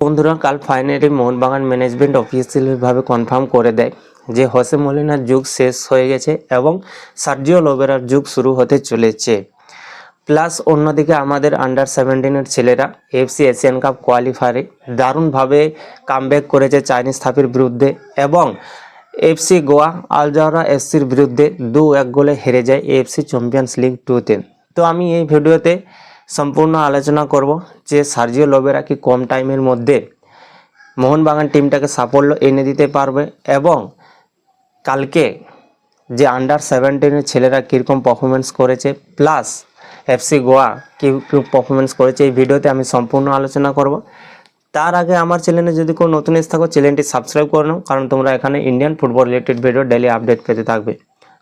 বন্ধুরা, কাল finally Mohun Bagan management অফিসিয়ালিভাবে কনফার্ম করে দেয় যে হোসে মলিনার যুগ শেষ হয়ে গেছে এবং সার্জিও লোবেরার যুগ শুরু হতে চলেছে। প্লাস অন্যদিকে আমাদের আন্ডার সেভেন্টিনের ছেলেরা এফসি এশিয়ান কাপ কোয়ালিফায়ারে দারুণভাবে কামব্যাক করেছে চাইনিজ থাপির বিরুদ্ধে এবং এফসি গোয়া আলজাওরা এফসির বিরুদ্ধে দু এক গোলে হেরে যায় এফসি চ্যাম্পিয়ন্স লিগ টুতে তো আমি এই ভিডিওতে সম্পূর্ণ আলোচনা করব যে সার্জিও লোবেরা কি কম টাইমের মধ্যে মোহনবাগান টিমটাকে সাফল্য এনে দিতে পারবে এবং কালকে যে আন্ডার সেভেন্টিনের ছেলেরা কীরকম পারফরমেন্স করেছে প্লাস এফসি গোয়া কী কী পারফরমেন্স করেছে, এই ভিডিওতে আমি সম্পূর্ণ আলোচনা করব। তার আগে আমার চ্যানেলে যদি কোনো নতুন এসে থাকো চ্যানেলটি সাবস্ক্রাইব করে নাও, কারণ তোমরা এখানে Indian football related video daily update পেতে থাকবে।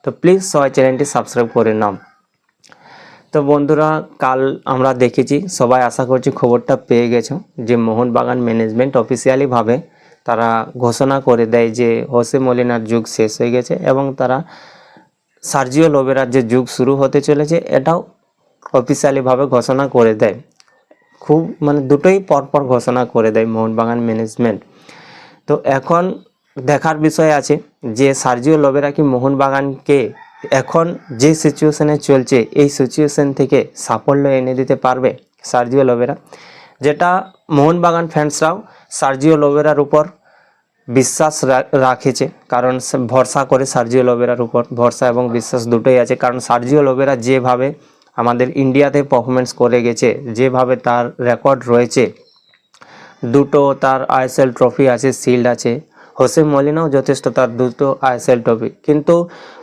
তো প্লিজ সবাই চ্যানেলটি সাবস্ক্রাইব করে নাও। তো বন্ধুরা, কাল আমরা দেখেছি, সবাই আশা করছি খবরটা পেয়ে গেছো, যে মোহনবাগান ম্যানেজমেন্ট অফিসিয়ালিভাবে তারা ঘোষণা করে দেয় যে হোসে মলিনার যুগ শেষ হয়ে গেছে এবং তারা সার্জিও লোবেরার যে যুগ শুরু হতে চলেছে, এটাও অফিসিয়ালিভাবে ঘোষণা করে দেয়। খুব মানে দুটোই পরপর ঘোষণা করে দেয় মোহনবাগান ম্যানেজমেন্ট তো এখন দেখার বিষয় আছে যে সার্জিও লোবেরা কি মোহনবাগানকে এখন যে সিচুয়েশানে চলছে, এই সিচুয়েশান থেকে সাফল্য এনে দিতে পারবে সার্জিও লোবেরা যেটা মোহনবাগান ফ্যান্সরাও সার্জিও লোবেরার উপর বিশ্বাস রাখেছে, কারণ ভরসা করে সার্জিও লোবেরার উপর ভরসা এবং বিশ্বাস দুটোই আছে। কারণ সার্জিও লোবেরা যেভাবে আমাদের ইন্ডিয়াতে পারফরমেন্স করে গেছে, যেভাবে তার রেকর্ড রয়েছে, দুটো তার আইএসএল ট্রফি আছে শিল্ড আছে হোসে মলিনাও যথেষ্ট তার দুটো আইএসএল ট্রফি। কিন্তু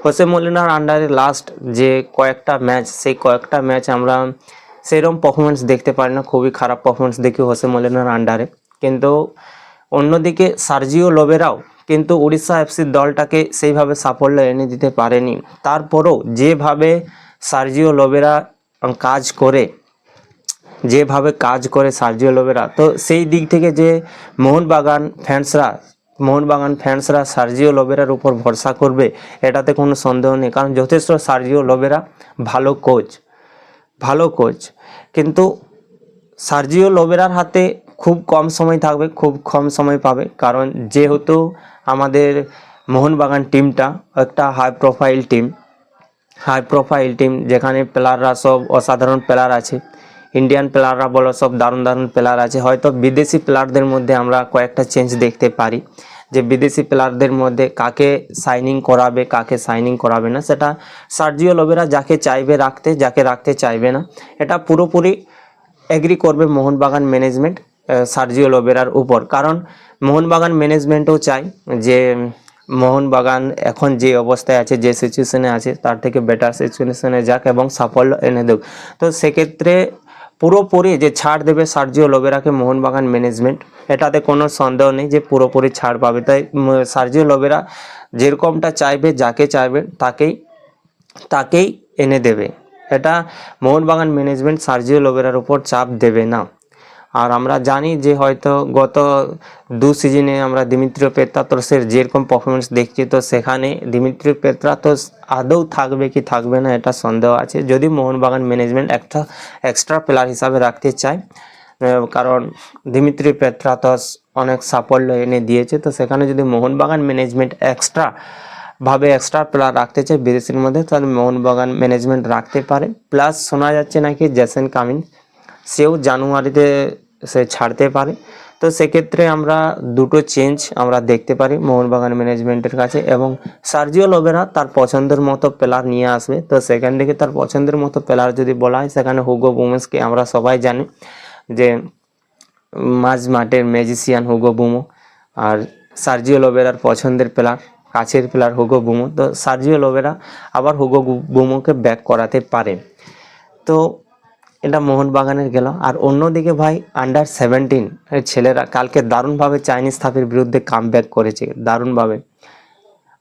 হোসে মলিনার আন্ডারে লাস্ট যে কয়েকটা ম্যাচ সেই কয়েকটা ম্যাচ আমরা সেরকম পারফরমেন্স দেখতে পারি না, খুবই খারাপ পারফরমেন্স দেখি হোসে মলিনার আন্ডারে কিন্তু অন্যদিকে সার্জিও লোবেরাও কিন্তু উড়িষ্যা এফসির দলটাকে সেইভাবে সাফল্য এনে দিতে পারেনি। তারপরও যেভাবে সার্জিও লোবেরা কাজ করে, যেভাবে কাজ করে সার্জিও লোবেরা, তো সেই দিক থেকে যে মোহনবাগান ফ্যান্সরা মোহনবাগান ফ্যান্সরা সার্জিও লোবেরার উপর ভরসা করবে, এটাতে কোনো সন্দেহ নেই। কারণ যথেষ্ট সার্জিও লোবেরা ভালো কোচ ভালো কোচ কিন্তু সার্জিও লোবেরার হাতে খুব কম সময় থাকবে, খুব কম সময় পাবে। কারণ যেহেতু আমাদের মোহনবাগান টিমটা একটা high profile team high profile team যেখানে প্লেয়াররা সব অসাধারণ প্লেয়ার আছে। ইন্ডিয়ান প্লেয়াররা বলো, সব দারুণ দারুণ প্লেয়ার আছে। হয়তো বিদেশি প্লেয়ারদের মধ্যে আমরা কয়েকটা চেঞ্জ দেখতে পারি। যে বিদেশি প্লেয়ারদের মধ্যে কাকে সাইনিং করাবে, কাকে সাইনিং করাবে না, সেটা সার্জিও লোবেরা যাকে চাইবে রাখতে, যাকে রাখতে চাইবে না, এটা পুরোপুরি এগ্রি করবে মোহনবাগান ম্যানেজমেন্ট সার্জিও লোবেরার উপর। কারণ মোহনবাগান ম্যানেজমেন্টও চায় যে, মোহনবাগান এখন যে অবস্থায় আছে, যে সিচুয়েশনে আছে, তার থেকে বেটার সিচুয়েশনে যাক এবং সাফল্য এনে দেক। তো সেক্ষেত্রে পুরোপুরি যে ছাড় দেবে সার্জিও লোবেরাকে মোহনবাগান ম্যানেজমেন্ট এটাতে কোনো সন্দেহ নেই যে পুরোপুরি ছাড় পাবে। তাই সার্জিও লোবেরা যেরকমটা চাইবে, যাকে চাইবে, তাকেই তাকেই এনে দেবে। এটা মোহনবাগান ম্যানেজমেন্ট সার্জিও লোবেরার উপর চাপ দেবে না। আর আমরা জানি যে হয়তো গত দু সিজনে আমরা দিমিত্রিও পেত্রাতসের যেরকম পারফরমেন্স দেখছি, তো সেখানে দিমিত্রিও পেত্রাতস আদৌ থাকবে কি থাকবে না এটা সন্দেহ আছে। যদি মোহনবাগান ম্যানেজমেন্ট একটা এক্সট্রা প্লেয়ার হিসাবে রাখতে চায় কারণ দিমিত্রি পেত্রাতস অনেক সাফল্য এনে দিয়েছে, তো সেখানে যদি মোহনবাগান ম্যানেজমেন্ট এক্সট্রা ভাবে এক্সট্রা প্লেয়ার রাখতে চায় বিদেশের মধ্যে, তাহলে মোহনবাগান ম্যানেজমেন্ট রাখতে পারে। প্লাস শোনা যাচ্ছে নাকি জেসেন কামিন, সেও জানুয়ারিতে সে ছাড়তে পারে। তো সেক্ষেত্রে আমরা দুটো চেঞ্জ আমরা দেখতে পারি মোহনবাগান ম্যানেজমেন্টের কাছে এবং সার্জিও লোবেরা তার পছন্দের মতো প্লেয়ার নিয়ে আসবে। তো সেখান থেকে তার পছন্দের মতো প্লেয়ার যদি বলা হয়, সেখানে হুগো বুমেসকে আমরা সবাই জানি যে মাঝ মাঠের ম্যাজিসিয়ান হুগো বুমো আর সার্জিও লোবেরার পছন্দের প্লেয়ার কাছের প্লেয়ার হুগো বুমো তো সার্জিও লোবেরা আবার হুগো বুমোকে ব্যাক করাতে পারে। তো এটা মোহনবাগানের গেল। আর অন্যদিকে ভাই আন্ডার সেভেন্টিন ছেলেরা কালকে দারুণভাবে চাইনিজ থাপির বিরুদ্ধে কাম করেছে, দারুণভাবে।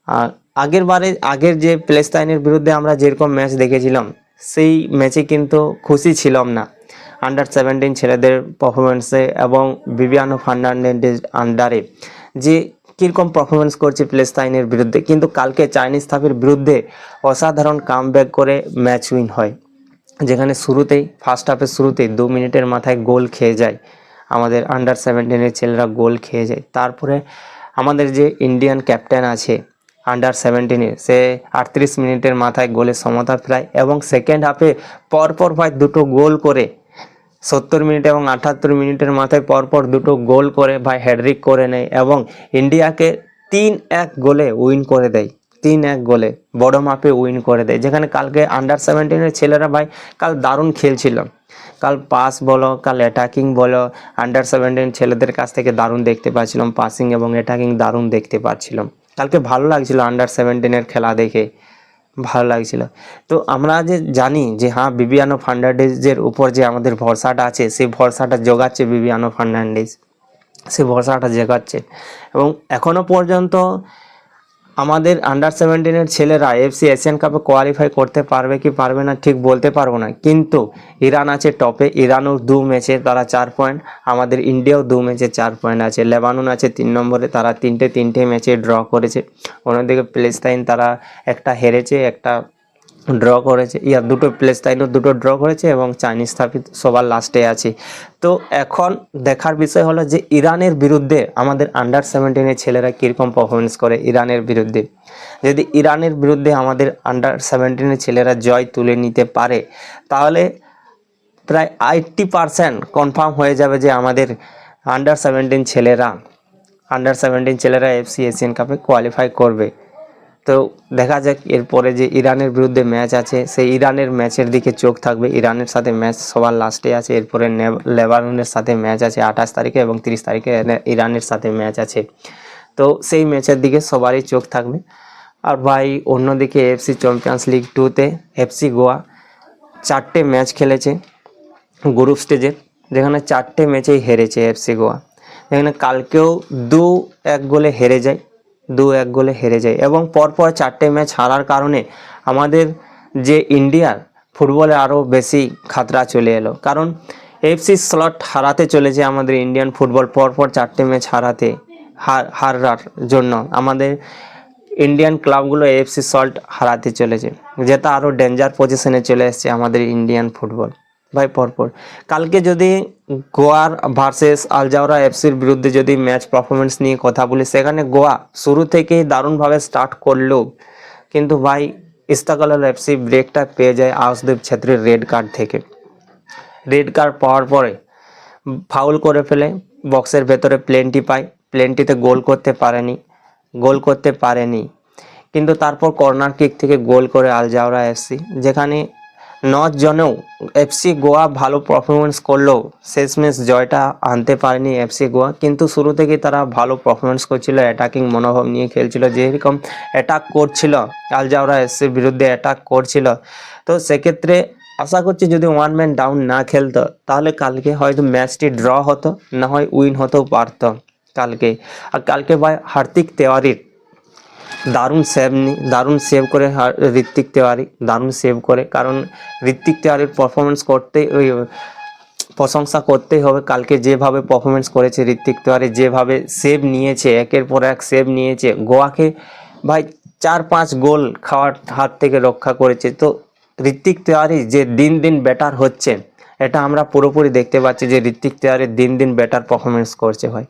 আর আগের বারে, আগের যে প্লেস্তাইনের বিরুদ্ধে আমরা যেরকম ম্যাচ দেখেছিলাম, সেই ম্যাচে কিন্তু খুশি ছিলাম না। আন্ডার সেভেন্টিন ছেলেদের পারফরমেন্সে এবং বিবিয়ানো ফার্নান্ডেজের আন্ডারে যে কীরকম পারফরমেন্স করছে প্লেস্তাইনের বিরুদ্ধে। কিন্তু কালকে চাইনিজ থাপির বিরুদ্ধে অসাধারণ কাম করে ম্যাচ উইন হয়। যেখানে শুরুতেই ফার্স্ট হাফের শুরুতেই দু মিনিটের মাথায় গোল খেয়ে যায়। আমাদের আন্ডার সেভেন্টিনের ছেলেরা গোল খেয়ে যায়। তারপরে আমাদের যে ইন্ডিয়ান ক্যাপ্টেন আছে আন্ডার সেভেন্টিনে সে আটত্রিশ মিনিটের মাথায় গোলের সমতা ফেরায় এবং সেকেন্ড হাফে পরপর ভাই দুটো গোল করে, সত্তর মিনিট এবং আটাত্তর মিনিটের মাথায় পরপর দুটো গোল করে ভাই হ্যাড্রিক করে নেয় এবং ইন্ডিয়াকে তিন এক গোলে উইন করে দেয়। তিন এক গোলে বড় মাপে উইন করে দেয়। যেখানে কালকে আন্ডার সেভেন্টিনের ছেলেরা ভাই কাল দারুণ খেলছিল। কাল পাস বলো, কাল অ্যাটাকিং বলো আন্ডার সেভেন্টিন ছেলেদের কাছ থেকে দারুণ দেখতে পাচ্ছিলাম। পাসিং এবং অ্যাটাকিং দারুণ দেখতে পাচ্ছিলাম। কালকে ভালো লাগছিল আন্ডার সেভেন্টিনের খেলা দেখে। ভালো লাগছিল। তো আমরা যে জানি যে হ্যাঁ বিবিয়ানো ফার্নান্ডেজের উপর যে আমাদের ভরসাটা আছে, সেই ভরসাটা জোগাচ্ছে বিবিয়ানো ফার্নান্ডেজ সে ভরসাটা জেগাচ্ছে। এবং এখনও পর্যন্ত আমাদের আন্ডার সেভেন্টিনের ছেলেরা এফসি এশিয়ান কাপে কোয়ালিফাই করতে পারবে কি পারবে না ঠিক বলতে পারব না। কিন্তু ইরান আছে টপে ইরানও দু ম্যাচে তারা চার পয়েন্ট আমাদের ইন্ডিয়াও দু ম্যাচে চার পয়েন্ট আছে। লেবানন আছে তিন নম্বরে, তারা তিনটে তিনটে ম্যাচে ড্র করেছে। অন্যদিকে প্লেস্তাইন তারা একটা হেরেছে, একটা ড্র করেছে। ইয়ার দুটো প্লেস প্লেস্তাইনও দুটো ড্র করেছে এবং চাইনিজ স্থাপিত সবার লাস্টে আছে। তো এখন দেখার বিষয় হলো যে ইরানের বিরুদ্ধে আমাদের আন্ডার সেভেন্টিনের ছেলেরা কীরকম পারফরমেন্স করে ইরানের বিরুদ্ধে। যদি ইরানের বিরুদ্ধে আমাদের আন্ডার সেভেন্টিনের ছেলেরা জয় তুলে নিতে পারে, তাহলে প্রায় এইট্টি পারসেন্ট কনফার্ম হয়ে যাবে যে আমাদের আন্ডার সেভেন্টিন ছেলেরা আন্ডার সেভেন্টিন ছেলেরা এফসি এশিয়ান কাপে কোয়ালিফাই করবে। তো দেখা যাক এরপরে যে ইরানের বিরুদ্ধে ম্যাচ আছে, সেই ইরানের ম্যাচের দিকে চোখ থাকবে। ইরানের সাথে ম্যাচ সবার লাস্টে আছে। এরপরে লেবাননের সাথে ম্যাচ আছে আঠাশ তারিখে এবং তিরিশ তারিখে ইরানের সাথে ম্যাচ আছে। তো সেই ম্যাচের দিকে সবারই চোখ থাকবে। আর ভাই, অন্যদিকে এফসি চ্যাম্পিয়ন্স লিগ টুতে এফসি গোয়া চারটে ম্যাচ খেলেছে গ্রুপ স্টেজে, যেখানে চারটে ম্যাচেই হেরেছে এফসি গোয়া। যেখানে কালকেও দু এক গোলে হেরে যায়। দু এক গোলে হেরে যায় এবং পরপর চারটে ম্যাচ হারার কারণে আমাদের যে ইন্ডিয়ার ফুটবলে আরও বেশি খাতরা চলে এলো। কারণ এফসি স্লট হারাতে চলেছে আমাদের ইন্ডিয়ান ফুটবল পরপর চারটে ম্যাচ হারাতে, হার, হারার জন্য আমাদের ইন্ডিয়ান ক্লাবগুলো এফসি সল্ট হারাতে চলেছে, যেটা আরও ডেঞ্জার পজিশনে চলে এসেছে আমাদের ইন্ডিয়ান ফুটবল। ভাই, পরপর। কালকে যদি গোয়ার ভার্সেস আলজাওরা এফসির বিরুদ্ধে যদি ম্যাচ পারফরমেন্স নিয়ে কথা বলি, সেখানে গোয়া শুরু থেকেই দারুণভাবে স্টার্ট করলেও কিন্তু ভাই ইস্তাকালাল এফসি ব্রেকটা পেয়ে যায় আউসদেব ছেত্রীর রেড কার্ড থেকে। রেড কার্ড পাওয়ার পরে ফাউল করে ফেলে বক্সের ভেতরে প্লেনটি পায়। প্লেনটিতে গোল করতে পারেনি গোল করতে পারেনি। কিন্তু তারপর কর্নার কিক থেকে গোল করে আলজাওরা এফসি, যেখানে জনেও এফসি গোয়া ভালো পারফরমেন্স করলেও শেষমেশ জয়টা আনতে পারেনি এফসি গোয়া। কিন্তু শুরু থেকেই তারা ভালো পারফরমেন্স করছিল অ্যাটাকিং মনোভাব নিয়ে খেলছিল, যেরকম অ্যাটাক করছিল আলজাওরা এফসির বিরুদ্ধে অ্যাটাক করছিল। তো সেক্ষেত্রে আশা করছি যদি ওয়ান ম্যান ডাউন না খেলতো, তাহলে কালকে হয়তো ম্যাচটি ড্র হতো, না হয় উইন হতেও পারতো কালকে। আর কালকে ভাই হার্দিক তেওয়ারির দারুণ সেভ দারুণ সেভ করে ঋত্বিক তেওয়ারি, দারুণ সেভ করে। কারণ ঋত্বিক তেওয়ারির পারফরমেন্স করতে ওই, প্রশংসা করতেই হবে। কালকে যেভাবে পারফরমেন্স করেছে ঋত্বিক তেওয়ারি, যেভাবে সেভ নিয়েছে, একের পর এক সেভ নিয়েছে, গোয়াকে ভাই চার পাঁচ গোল খাওয়ার হাত থেকে রক্ষা করেছে। তো ঋত্বিক তেওয়ারি যে দিন দিন বেটার হচ্ছে, এটা আমরা পুরোপুরি দেখতে পাচ্ছি যে ঋত্বিক তেওয়ারি দিন দিন বেটার পারফরমেন্স করছে ভাই।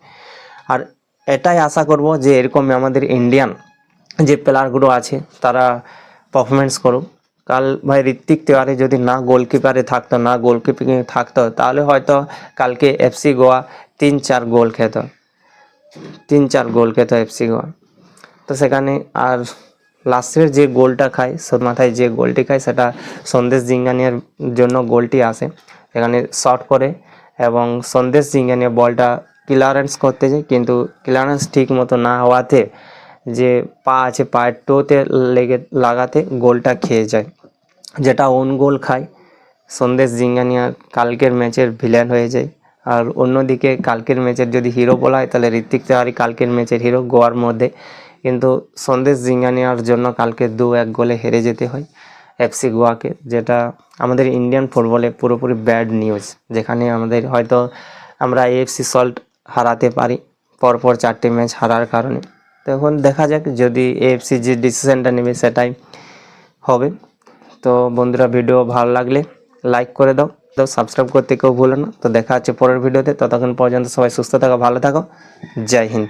আর এটাই আশা করব যে এরকম আমাদের ইন্ডিয়ান যে প্লেয়ারগুলো আছে, তারা পারফরমেন্স করুক। কাল ভাই ঋত্বিক তেওয়ারি যদি না গোলকিপারে থাকতো, না গোলকিপিংয়ে থাকতো, তাহলে হয়তো কালকে এফসি গোয়া তিন চার গোল খেত। তিন চার গোল খেত এফসি গোয়া। তো সেখানে আর লাস্টের যে গোলটা খায় মাথায় যে গোলটি খায়, সেটা সন্দেশ জিঙ্গানিয়ার জন্য গোলটি আসে। সেখানে শর্ট করে এবং সন্দেশ জিঙ্গানিয়া বলটা ক্লিয়ারেন্স করতে যায়, কিন্তু ক্লিয়ারেন্স ঠিক মতো না হওয়াতে যে পা আছে, পায়ের টোতে লেগে লাগাতে গোলটা খেয়ে যায়। যেটা ওন গোল খায়। সন্দেশ জিঙ্গানিয়া কালকের ম্যাচের ভিলেন হয়ে যায়। আর অন্যদিকে কালকের ম্যাচের যদি হিরো বলা হয়, তাহলে ঋত্বিক তেওয়ারি কালকের ম্যাচের হিরো গোয়ার মধ্যে। কিন্তু সন্দেশ জিঙ্গানিয়ার জন্য কালকে দু এক গোলে হেরে যেতে হয় এফসি গোয়াকে, যেটা আমাদের ইন্ডিয়ান ফুটবলে পুরোপুরি ব্যাড নিউজ যেখানে আমাদের হয়তো আমরা এফসি সল্ট হারাতে পারি, পরপর চারটি ম্যাচ হারার কারণে। তো এখন দেখা যাক যদি এফসি যে ডিসিশনটা নেবে সেটাই হবে। তো বন্ধুরা, ভিডিও ভালো লাগলে লাইক করে দাও। তো সাবস্ক্রাইব করতে কেউ ভুলো না। তো দেখা হচ্ছে পরের ভিডিওতে। ততক্ষণ পর্যন্ত সবাই সুস্থ থাকো, ভালো থাকো। জয় হিন্দ।